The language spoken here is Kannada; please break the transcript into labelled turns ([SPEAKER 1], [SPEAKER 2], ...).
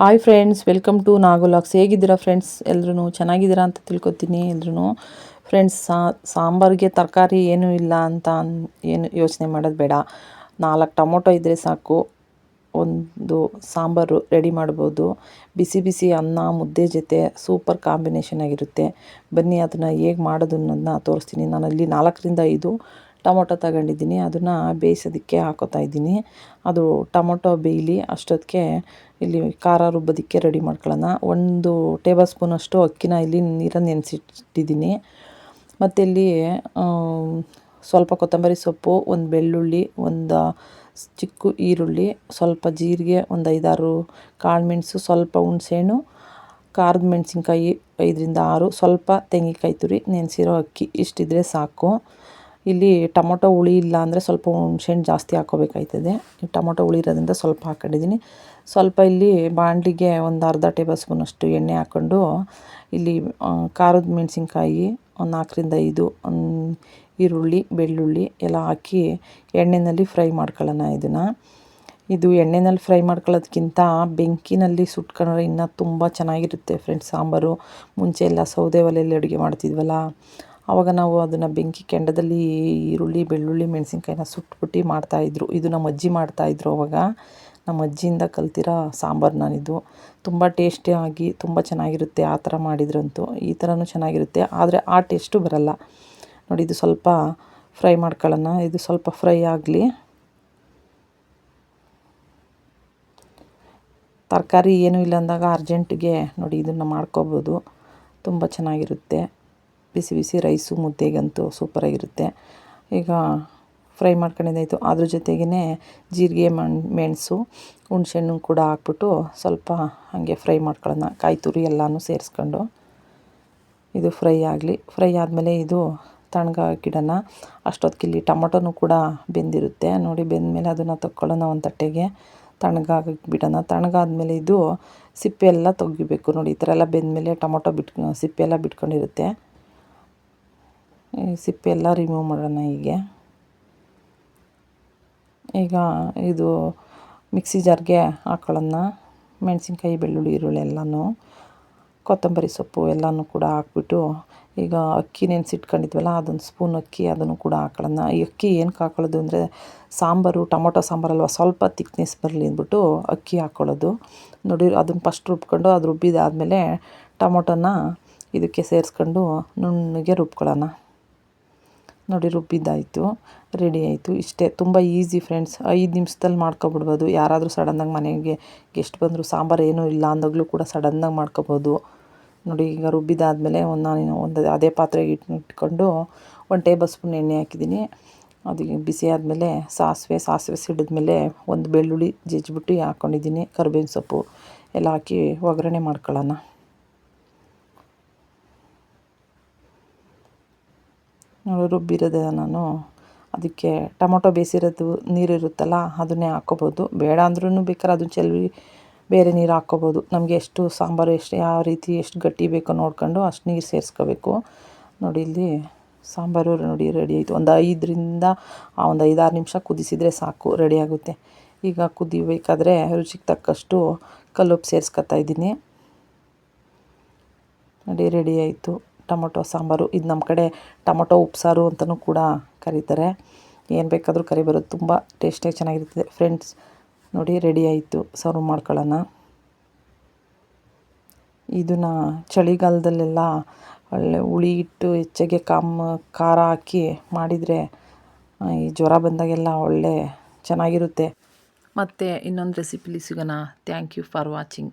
[SPEAKER 1] ಹಾಯ್ ಫ್ರೆಂಡ್ಸ್ ವೆಲ್ಕಮ್ ಟು ನಾಗುಲಾಕ್ಸ್ ಹೇಗಿದ್ದೀರಾ ಫ್ರೆಂಡ್ಸ್ ಎಲ್ಲರೂ ಚೆನ್ನಾಗಿದ್ದೀರಾ ಅಂತ ತಿಳ್ಕೊತೀನಿ. ಎಲ್ಲರೂ ಫ್ರೆಂಡ್ಸ್ ಸಾಂಬಾರಿಗೆ ತರಕಾರಿ ಏನೂ ಇಲ್ಲ ಅಂತ ಏನು ಯೋಚನೆ ಮಾಡೋದು ಬೇಡ. ನಾಲ್ಕು ಟೊಮೊಟೊ ಇದ್ದರೆ ಸಾಕು. ಒಂದು ಸಾಂಬಾರು ರೆಡಿ ಮಾಡ್ಬೋದು. ಬಿಸಿ ಬಿಸಿ ಅನ್ನ, ಮುದ್ದೆ ಜೊತೆ ಸೂಪರ್ ಕಾಂಬಿನೇಷನ್ ಆಗಿರುತ್ತೆ. ಬನ್ನಿ, ಅದನ್ನು ಹೇಗೆ ಮಾಡೋದು ಅನ್ನೋದನ್ನ ತೋರಿಸ್ತೀನಿ. ನಾನು ಅಲ್ಲಿ ನಾಲ್ಕರಿಂದ ಐದು ಟೊಮೊಟೊ ತಗೊಂಡಿದ್ದೀನಿ, ಅದನ್ನು ಬೇಯಿಸೋದಕ್ಕೆ ಹಾಕೋತಾ ಇದ್ದೀನಿ. ಅದು ಟೊಮೊಟೊ ಬೇಯಲಿ, ಅಷ್ಟೊತ್ತಿಗೆ ಇಲ್ಲಿ ಖಾರ ರುಬ್ಬೋದಕ್ಕೆ ರೆಡಿ ಮಾಡ್ಕೊಳ್ಳೋಣ. ಒಂದು ಟೇಬಲ್ ಸ್ಪೂನಷ್ಟು ಅಕ್ಕಿನ ಇಲ್ಲಿ ನೀರನ್ನು ನೆನೆಸಿಟ್ಟಿದ್ದೀನಿ. ಮತ್ತು ಇಲ್ಲಿ ಸ್ವಲ್ಪ ಕೊತ್ತಂಬರಿ ಸೊಪ್ಪು, ಒಂದು ಬೆಳ್ಳುಳ್ಳಿ, ಒಂದು ಚಿಕ್ಕ ಈರುಳ್ಳಿ, ಸ್ವಲ್ಪ ಜೀರಿಗೆ, ಒಂದು ಐದಾರು ಕಾಳುಮೆಣಸು ಸ್ವಲ್ಪ ಹುಣಸೆಹಣ್ಣು, ಖಾರದ ಮೆಣಸಿನ್ಕಾಯಿ ಐದರಿಂದ ಆರು, ಸ್ವಲ್ಪ ತೆಂಗಿನಕಾಯಿ ತುರಿ, ನೆನೆಸಿರೋ ಅಕ್ಕಿ ಇಷ್ಟಿದ್ರೆ ಸಾಕು. ಇಲ್ಲಿ ಟೊಮೊಟೊ ಹುಳಿ ಇಲ್ಲ ಅಂದರೆ ಸ್ವಲ್ಪ ಹುಣ್ಸೆಹಣ್ಣು ಜಾಸ್ತಿ ಹಾಕ್ಕೋಬೇಕಾಯ್ತದೆ. ಈ ಟೊಮೊಟೊ ಹುಳಿ ಇರೋದ್ರಿಂದ ಸ್ವಲ್ಪ ಹಾಕ್ಕೊಂಡಿದ್ದೀನಿ ಸ್ವಲ್ಪ ಇಲ್ಲಿ ಬಾಂಡಿಗೆ ಒಂದು ಅರ್ಧ ಟೇಬಲ್ ಸ್ಪೂನಷ್ಟು ಎಣ್ಣೆ ಹಾಕ್ಕೊಂಡು ಇಲ್ಲಿ ಖಾರದ ಮೆಣಸಿನ್ಕಾಯಿ ಒಂದು ನಾಲ್ಕರಿಂದ ಐದು ಈರುಳ್ಳಿ, ಬೆಳ್ಳುಳ್ಳಿ ಎಲ್ಲ ಹಾಕಿ ಎಣ್ಣೆಯಲ್ಲಿ ಫ್ರೈ ಮಾಡ್ಕೊಳ್ಳೋಣ ಇದನ್ನು. ಇದು ಎಣ್ಣೆನಲ್ಲಿ ಫ್ರೈ ಮಾಡ್ಕೊಳ್ಳೋದಕ್ಕಿಂತ ಬೆಂಕಿನಲ್ಲಿ ಸುಟ್ಕೊಂಡ್ರೆ ಇನ್ನೂ ತುಂಬ ಚೆನ್ನಾಗಿರುತ್ತೆ ಫ್ರೆಂಡ್ಸ್ ಸಾಂಬಾರು. ಮುಂಚೆ ಎಲ್ಲ ಸೌದೆ ಒಲೆಯಲ್ಲಿ ಅಡುಗೆ ಮಾಡ್ತಿದ್ವಲ್ಲ ಆವಾಗ ನಾವು ಅದನ್ನು ಬೆಂಕಿ ಕೆಂಡದಲ್ಲಿ ಈರುಳ್ಳಿ, ಬೆಳ್ಳುಳ್ಳಿ, ಮೆಣಸಿನ್ಕಾಯಿನ ಸುಟ್ಬಿಟ್ಟು ಮಾಡ್ತಾಯಿದ್ರು ಇದು ನಮ್ಮ ಅಜ್ಜಿ ಮಾಡ್ತಾಯಿದ್ರು ಅವಾಗ. ನಮ್ಮ ಅಜ್ಜಿಯಿಂದ ಕಲ್ತಿರೋ ಸಾಂಬಾರು ನಾನಿದು. ತುಂಬ ಟೇಸ್ಟಿಯಾಗಿ ತುಂಬ ಚೆನ್ನಾಗಿರುತ್ತೆ ಆ ಥರ ಮಾಡಿದ್ರಂತೂ. ಈ ಥರನೂ ಚೆನ್ನಾಗಿರುತ್ತೆ. ಆದರೆ ಆ ಟೇಸ್ಟು ಬರಲ್ಲ. ನೋಡಿ, ಇದು ಸ್ವಲ್ಪ ಫ್ರೈ ಮಾಡ್ಕೊಳ್ಳೋಣ. ಇದು ಸ್ವಲ್ಪ ಫ್ರೈ ಆಗಲಿ. ತರಕಾರಿ ಏನೂ ಇಲ್ಲ ಅಂದಾಗ ಅರ್ಜೆಂಟಿಗೆ ನೋಡಿ, ಇದನ್ನು ಮಾಡ್ಕೋಬೋದು. ತುಂಬ ಚೆನ್ನಾಗಿರುತ್ತೆ. ಬಿಸಿ ಬಿಸಿ ರೈಸು ಮುದ್ದೆಗಂತೂ ಸೂಪರಾಗಿರುತ್ತೆ. ಈಗ ಫ್ರೈ ಮಾಡ್ಕೊಂಡಿದ್ದಾಯಿತು. ಅದ್ರ ಜೊತೆಗೇ ಜೀರಿಗೆ ಮಣ್, ಮೆಣಸು, ಹುಣ್ಸೆಹಣ್ಣು ಕೂಡ ಹಾಕ್ಬಿಟ್ಟು ಸ್ವಲ್ಪ ಹಾಗೆ ಫ್ರೈ ಮಾಡ್ಕೊಳ್ಳೋಣ. ಕಾಯಿ ತುರಿ ಎಲ್ಲನೂ ಸೇರಿಸ್ಕೊಂಡು. ಇದು ಫ್ರೈ ಆಗಲಿ. ಫ್ರೈ ಆದಮೇಲೆ ಇದು ತಣ್ಣಗಾಕಿಡೋಣ ಅಷ್ಟೊತ್ತಿಗೆ ಟೊಮೊಟೊನೂ ಕೂಡ ಬೆಂದಿರುತ್ತೆ. ನೋಡಿ, ಬೆಂದಮೇಲೆ ಅದನ್ನು ತಕ್ಕೊಳ್ಳೋಣ ಒಂದು ತಟ್ಟೆಗೆ. ತಣ್ಣಗಾಗಕ್ಕೆ ಬಿಡೋಣ ತಣ್ಣಗಾದ್ಮೇಲೆ ಇದು ಸಿಪ್ಪೆ ಎಲ್ಲ ತೆಗಿಬೇಕು ನೋಡಿ, ಈ ಥರ ಎಲ್ಲ ಬೆಂದಮೇಲೆ ಟೊಮೊಟೊ ಬಿಟ್, ಸಿಪ್ಪೆ ಎಲ್ಲ ಬಿಟ್ಕೊಂಡಿರುತ್ತೆ. ಸಿಪ್ಪೆ ಎಲ್ಲ ರಿಮೂವ್ ಮಾಡೋಣ ಹೀಗೆ. ಈಗ ಇದು ಮಿಕ್ಸಿ ಜಾರ್ಗೆ ಹಾಕೊಳ್ಳೋಣ. ಮೆಣಸಿನ್ಕಾಯಿ, ಬೆಳ್ಳುಳ್ಳಿ, ಈರುಳ್ಳಿ ಎಲ್ಲನೂ, ಕೊತ್ತಂಬರಿ ಸೊಪ್ಪು ಎಲ್ಲನೂ ಕೂಡ ಹಾಕ್ಬಿಟ್ಟು ಈಗ ಅಕ್ಕಿ ನೆನೆಸಿಟ್ಕೊಂಡಿದ್ವಲ್ಲ, ಅದೊಂದು ಸ್ಪೂನ್ ಅಕ್ಕಿ ಅದನ್ನು ಕೂಡ ಹಾಕೊಳ್ಳೋಣ. ಈ ಅಕ್ಕಿ ಏನಕ್ಕೆ ಹಾಕೊಳ್ಳೋದು ಅಂದರೆ ಸಾಂಬಾರು, ಟೊಮೊಟೊ ಸಾಂಬಾರಲ್ವ ಸ್ವಲ್ಪ ತಿಕ್ನೆಸ್ ಬರಲಿ ಅಂದ್ಬಿಟ್ಟು ಅಕ್ಕಿ ಹಾಕ್ಕೊಳ್ಳೋದು ನೋಡಿ, ಅದನ್ನು ಫಸ್ಟ್ ರುಬ್ಕೊಂಡು ಅದು ರುಬ್ಬಿದಾದಮೇಲೆ ಟೊಮೊಟೊನ ಇದಕ್ಕೆ ಸೇರಿಸ್ಕೊಂಡು ನುಣ್ಣಗೆ ರುಬ್ಕೊಳ್ಳೋಣ. ನೋಡಿ ರುಬ್ಬಿದ್ದಾಯಿತು ರೆಡಿ ಆಯಿತು. ಇಷ್ಟೇ, ತುಂಬ ಈಸಿ ಫ್ರೆಂಡ್ಸ್ ಐದು ನಿಮಿಷದಲ್ಲಿ ಮಾಡ್ಕೊಬಿಡ್ಬೋದು. ಯಾರಾದರೂ ಸಡನ್ನಾಗಿ ಮನೆಗೆ ಗೆಸ್ಟ್ ಬಂದರೂ, ಸಾಂಬಾರು ಏನೂ ಇಲ್ಲ ಅಂದಾಗಲೂ ಕೂಡ ಸಡನ್ನಾಗಿ ಮಾಡ್ಕೊಬೋದು. ನೋಡಿ, ಈಗ ರುಬ್ಬಿದಾದಮೇಲೆ ಒಂದು ನಾನು ಒಂದು ಅದೇ ಪಾತ್ರೆಗೆ ಇಟ್ಟು ಇಟ್ಕೊಂಡು ಒಂದು ಟೇಬಲ್ ಸ್ಪೂನ್ ಎಣ್ಣೆ ಹಾಕಿದ್ದೀನಿ. ಅದು ಬಿಸಿ ಆದಮೇಲೆ ಸಾಸಿವೆ ಸಾಸಿವೆ ಸಿಡಿದ್ಮೇಲೆ ಒಂದು ಬೆಳ್ಳುಳ್ಳಿ ಜಜ್ಜಿಬಿಟ್ಟು ಹಾಕ್ಕೊಂಡಿದ್ದೀನಿ ಕರ್ಬೇವಿನ ಸೊಪ್ಪು ಎಲ್ಲ ಹಾಕಿ ಒಗ್ಗರಣೆ ಮಾಡ್ಕೊಳ್ಳೋಣ. ರುಬ್ಬಿರೋದೆ ನಾನು ಅದಕ್ಕೆ ಟೊಮೊಟೊ ಬೇಯಿಸಿರೋದು ನೀರಿರುತ್ತಲ್ಲ, ಅದನ್ನೇ ಹಾಕ್ಕೋಬೋದು. ಬೇಡ ಅಂದ್ರೂ ಬೇಕಾದ್ರೆ ಅದನ್ನ ಚೆಲ್ವಿ ಬೇರೆ ನೀರು ಹಾಕ್ಕೋಬೋದು. ನಮಗೆ ಎಷ್ಟು ಸಾಂಬಾರು, ಎಷ್ಟು ಯಾವ ರೀತಿ, ಎಷ್ಟು ಗಟ್ಟಿ ಬೇಕೋ ನೋಡ್ಕೊಂಡು ಅಷ್ಟು ನೀರು ಸೇರಿಸ್ಕೋಬೇಕು. ನೋಡಿ, ಇಲ್ಲಿ ಸಾಂಬಾರು ನೋಡಿ ರೆಡಿ ಆಯಿತು. ಒಂದು ಐದರಿಂದ, ಆ ಒಂದು ಐದಾರು ನಿಮಿಷ ಕುದಿಸಿದರೆ ಸಾಕು, ರೆಡಿ ಆಗುತ್ತೆ. ಈಗ ಕುದಿಬೇಕಾದ್ರೆ ರುಚಿಗೆ ತಕ್ಕಷ್ಟು ಕಲ್ಲುಪ್ಪು ಸೇರಿಸ್ಕೊತಾ ಇದ್ದೀನಿ. ನೋಡಿ, ರೆಡಿ ಆಯಿತು. ಟೊಮೊಟೊ, ಸಾಂಬಾರು, ಇದು ನಮ್ಮ ಕಡೆ ಟೊಮೊಟೊ, ಉಪ್ಸಾರು ಅಂತಲೂ ಕೂಡ ಕರೀತಾರೆ. ಏನು ಬೇಕಾದರೂ ಕರಿಬರೋದು ತುಂಬ ಟೇಸ್ಟಿಯಾಗಿ ಚೆನ್ನಾಗಿರ್ತದೆ ಫ್ರೆಂಡ್ಸ್, ನೋಡಿ, ರೆಡಿ ಆಯಿತು. ಸರ್ವ್ ಮಾಡ್ಕೊಳ್ಳೋಣ. ಇದನ್ನು ಚಳಿಗಾಲದಲ್ಲೆಲ್ಲ ಒಳ್ಳೆ ಹುಳಿ ಇಟ್ಟು ಹೆಚ್ಚಿಗೆ ಕಾಮ್, ಖಾರ ಹಾಕಿ ಮಾಡಿದರೆ ಈ ಜ್ವರ ಬಂದಾಗೆಲ್ಲ ಒಳ್ಳೆ ಚೆನ್ನಾಗಿರುತ್ತೆ. ಮತ್ತು ಇನ್ನೊಂದು ರೆಸಿಪಿಲಿ ಸಿಗೋಣ. Thank you for watching